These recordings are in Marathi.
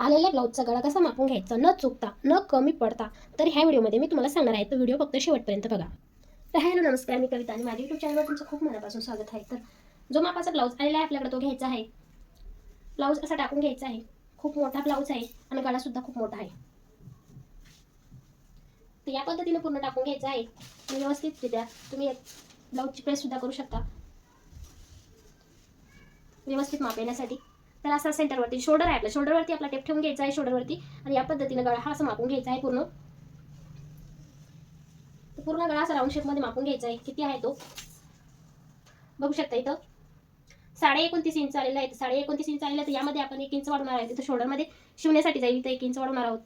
आलेल्या ब्लाऊजचा गळा कसा मापून घ्यायचा. न चुकता न कमी पडता. तर ह्या व्हिडिओमध्ये मी तुम्हाला सांगणार आहे. तो व्हिडिओ फक्त शेवटपर्यंत बघा. तर हॅलो नमस्कार. मी कविता आणि माझ्या युट्यूब चॅनलवर तुमचं खूप मनापासून स्वागत आहे. तर जो मापाचा ब्लाऊज आलेला आहे आपल्याकडे तो घ्यायचा आहे. ब्लाऊज असा टाकून घ्यायचा आहे. खूप मोठा ब्लाऊज आहे आणि गळासुद्धा खूप मोठा आहे. तर या पद्धतीने पूर्ण टाकून घ्यायचं आहे. आणि व्यवस्थितरित्या तुम्ही ब्लाऊजची प्रेससुद्धा करू शकता. व्यवस्थित माप येण्यासाठी. तर असं सेंटरवरती शोल्डर आहे आपल्या शोल्डरवरती आपला टेप ठेवून घ्यायचा आहे शोल्डरवरती आणि या पद्धतीने गळा हा असं मापून घ्यायचा आहे पूर्ण. पूर्ण गळा असा राऊंड शेपमध्ये मापून घ्यायचा आहे. किती आहे तो? बघू शकता इथं. साडे एकोणतीस इंच आलेला आहे. साडे एकोणतीस इंच आलेला तर यामध्ये आपण एक इंच वाढवणार आहे. तिथं शोल्डरमध्ये शिवण्यासाठी जाईल. इथं एक इंच वाढवणार आहोत.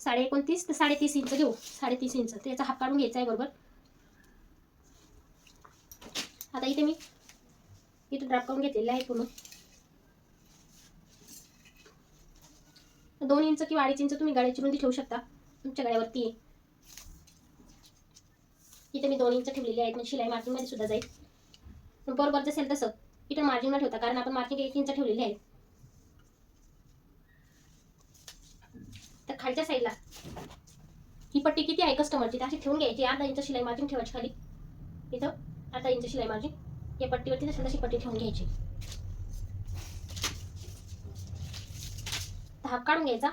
साडे एकोणतीस तर साडेतीस इंच घेऊ. साडेतीस इंच त्याचा हात काढून घ्यायचा आहे बरोबर. आता इथे मी इथं ड्रॉप करून घेतलेला आहे पूर्ण. दोन इंच किंवा अडीच इंच तुम्ही गाड्याची रुंदी ठेवू शकता. तुमच्या गाड्यावरती आहे. इथे मी दोन इंच ठेवलेली आहेत. म्हणजे शिलाई मार्जिनमध्ये सुद्धा जाईल. पण बरोबर जसेल तसं. इथं मार्जिनला ठेवता कारण आपण मार्जिन एक इंच ठेवलेली आहे. तर खालच्या साईडला ही पट्टी किती आहे कस्टमरची तर अशी ठेवून घ्यायची. अर्धा इंच शिलाई मार्जिन ठेवायची खाली. इथं अर्धा इंच शिलाई मार्जिन या पट्टीवरती तशी तशी पट्टी ठेवून घ्यायची. भाग काढून घ्यायचा.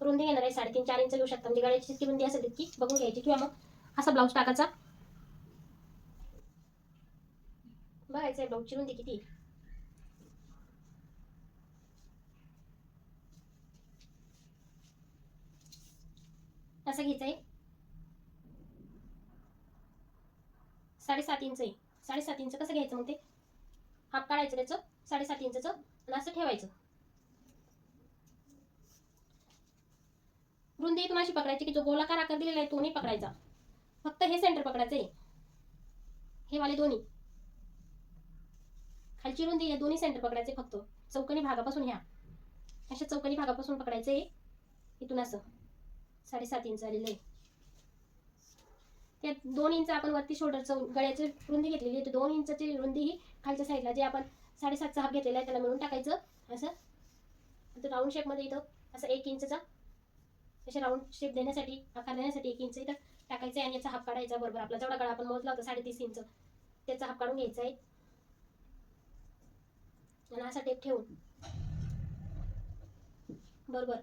रुंदी घेणार आहे साडेतीन चार इंच घेऊ शकता. म्हणजे गळ्याची जितकी रुंदी असेल तितकी बघून घ्यायची. किंवा मग असा ब्लाऊज टाकायचा. बघायचं आहे ब्लाऊजची रुंदी किती. असं घ्यायचं आहे साडेसात इंच आहे. साडेसात इंच कसं घ्यायचं मग ते? हाफ काढायचं त्याचं. साडेसात इंचचं. आणि असं ठेवायचं. रुंदी इथून अशी पकडायची की जो गोलाकार आकार दिलेला आहे तो नाही पकडायचा. फक्त हे सेंटर पकडायचं आहे. हे वाले दोन्ही. खालची रुंदी या दोन्ही सेंटर पकडायचे फक्त. चौकनी भागापासून ह्या. अशा चौकनी भागापासून पकडायचं आहे. इथून असं. साडेसात इंच आलेलं आहे. त्या दोन इंच आपण वरती शोल्डरचं गळ्याची रुंदी घेतलेली आहे. तर दोन इंचची रुंदी ही खालच्या साईडला जे आपण साडेसातचा हाफ घेतलेला आहे त्याला मिळून टाकायचं. असं. राऊंड शेपमध्ये इथं असं एक इंचचा असे राऊंड शेप देण्यासाठी आकार देण्यासाठी एक इंच इथं टाकायचं आहे आणि याचा हाफ काढायचा बरोबर. आपला जेवढा गळा आपण मोजला होता साडेतीस इंच त्याचा हाफ काढून घ्यायचा आहे. आणि असा टेप ठेवून. बरोबर.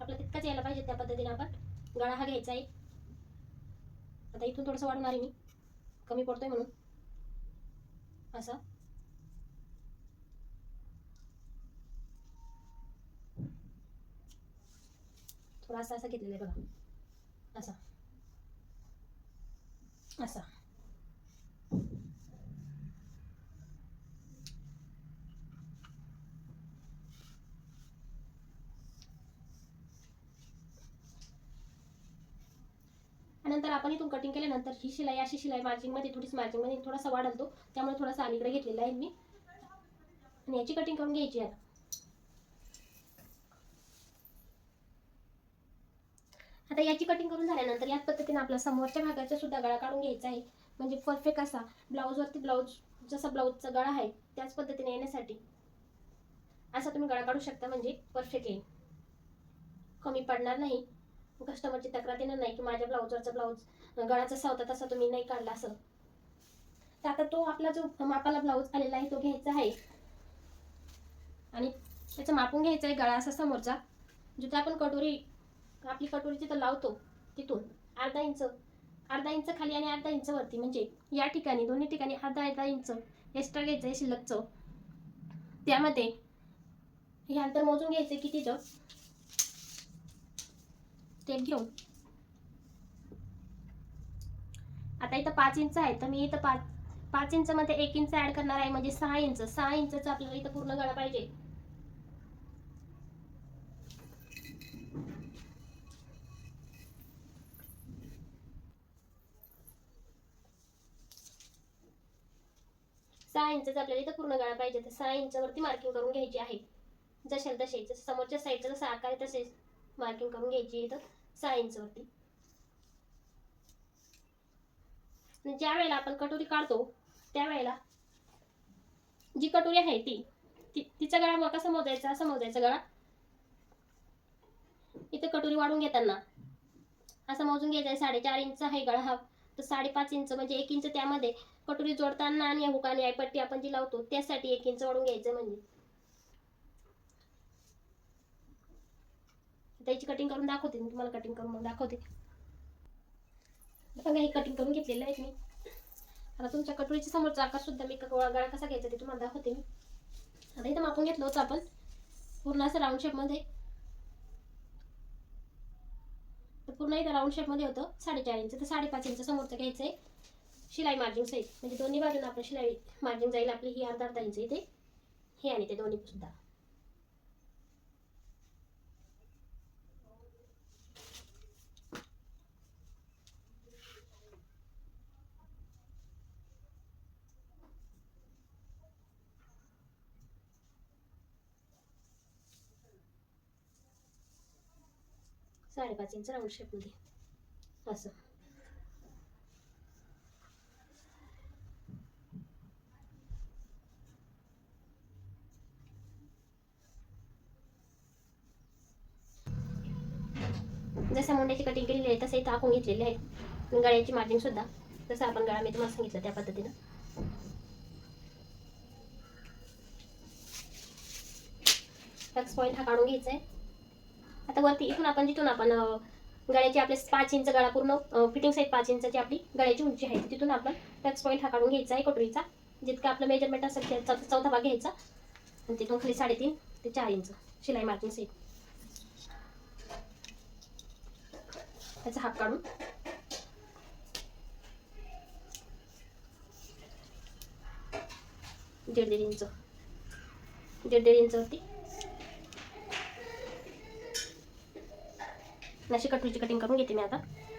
आपला तितकाच यायला पाहिजे त्या पद्धतीने आपण गळा हा घ्यायचा आहे. आता इथून थोडंसं वाढवणार आहे मी. कमी पडतोय म्हणून. असं. थोडा असा असा घेतलेला आहे बघा. असा. असा. नंतर आपण इथून कटिंग केल्यानंतर ही शिलाई अशी शिलाई मार्जिंगमध्ये थोडीशी मार्जिंगमध्ये थोडासा वाढवतो त्यामुळे थोडासा अलीकडे घेतलेला आहे मी. आणि याची कटिंग करून घ्यायची आहे आता याची कटिंग करून झाल्यानंतर याच पद्धतीने आपला समोरच्या भागाचा सुद्धा गळा काढून घ्यायचा आहे. म्हणजे परफेक्ट असा ब्लाऊजवरती ब्लाऊज जसा ब्लाऊजचा गळा आहे त्याच पद्धतीने येण्यासाठी असा तुम्ही गळा काढू शकता म्हणजे परफेक्ट येईल. कमी पडणार नाही. कस्टमरची तक्रार येणार नाही की माझ्या ब्लाऊजवरचा ब्लाऊज गळा जसा होता तसा तुम्ही नाही काढला असं. तर आता तो आपला जो मापाला ब्लाऊज आलेला आहे तो घ्यायचा आहे. आणि त्याचं मापून घ्यायचा आहे गळा असा समोरचा जिथे आपण कटोरी आपली कटोरी जिथं लावतो तिथून. अर्धा इंच अर्धा इंच खाली आणि अर्धा इंच वरती. म्हणजे या ठिकाणी दोन्ही ठिकाणी अर्धा अर्धा इंच. एक्स्ट्रा घ्यायचं आहे शिल्लकचं. त्यामध्ये हे अंतर मोजून घ्यायचं आहे कितीचं टेप घेऊन आता इथं पाच इंच आहे तर मी इथं पाच पाच इंच मध्ये एक इंच ऍड करणार आहे. म्हणजे सहा इंच. सहा इंचचं आपल्याला इथं पूर्ण गळा पाहिजे सहा इंचचा आपल्याला इथं पूर्ण गाळा पाहिजे. तर सहा इंचावरती मार्किंग करून घ्यायची आहे. जसे तसे जसं समोरच्या साईडचा जसा आकार आहे तसेच मार्किंग करून घ्यायची इथं सहा इंचवरती ज्या वेळेला आपण कटोरी काढतो त्यावेळेला जी कटोरी आहे ती तिचा गळा मग कसा मोजायचा असा मोजायचा गळा इथं कटोरी वाढून घेताना असा मोजून घ्यायचा आहे. साडेचार इंच आहे गळा हा. तर साडेपाच इंच म्हणजे एक इंच त्यामध्ये कटोरी जोडताना आणि हुक आणि आयपट्टी आपण जी लावतो त्यासाठी एक इंच वाढून घ्यायचं म्हणजे. त्याची कटिंग करून दाखवते मी तुम्हाला कटिंग करून मग दाखवते. बघा हे कटिंग करून घेतलेलं आहे मी. आता तुमच्या कटोरीच्या समोरचा आकार सुद्धा मी गळा कसा घ्यायचा ते तुम्हाला दाखवते मी. आता इथं मापून घेतलं होतं आपण. पूर्ण असं राऊंड शेपमध्ये पूर्ण इथं राऊंड शेपमध्ये होतं साडेचार इंच. तर साडेपाच इंच समोरचं घ्यायचं आहे शिलाई मार्जिंग सहित. म्हणजे दोन्ही बाजूला आपलं शिलाई मार्जिंग जाईल आपली ही अर्धा अर्धा इंच इथे. हे आणि ते दोन्ही सुद्धा. साडेपाच इंच राऊंड शेपमध्ये असं. जसं मुंड्याची कटिंग केलेली आहे तसं इथं आखून घेतलेली आहे. गळ्याची मार्जिंग सुद्धा जसं आपण गळा मी तुम्हाला सांगितलं त्या पद्धतीनं. टक्स पॉईंट हा काढून घ्यायचा आहे. आता वरती इथून आपण जिथून आपण गळ्याची आपले पाच इंच गळा पूर्ण फिटिंग साईड पाच इंचाची आपली गळ्याची उंची आहे. तिथून आपण टक्स पॉईंट हा काढून घ्यायचा आहे कटोरीचा जितका आपलं मेजरमेंट असेल चौथा भाग घ्यायचा. आणि तिथून खाली साडेतीन ते चार इंच शिलाई मार्किंग साईड त्याचा हात काढून. दीड दीड इंच. दीड दीड होती अशी कटोरीची कटिंग करून घेते मी आता.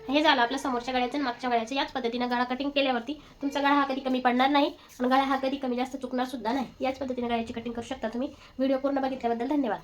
हे झालं आपल्या समोरच्या गळ्याचं आणि मागच्या गळ्याचं याच पद्धतीनं गळा कटिंग केल्यावरती तुमचा गळा हा कधी कमी पडणार नाही आणि गळा हा कधी कमी जास्त चुकणार सुद्धा नाही. याच पद्धतीने गळ्याची कटिंग करू शकता तुम्ही. व्हिडिओ पूर्ण बघितल्याबद्दल धन्यवाद.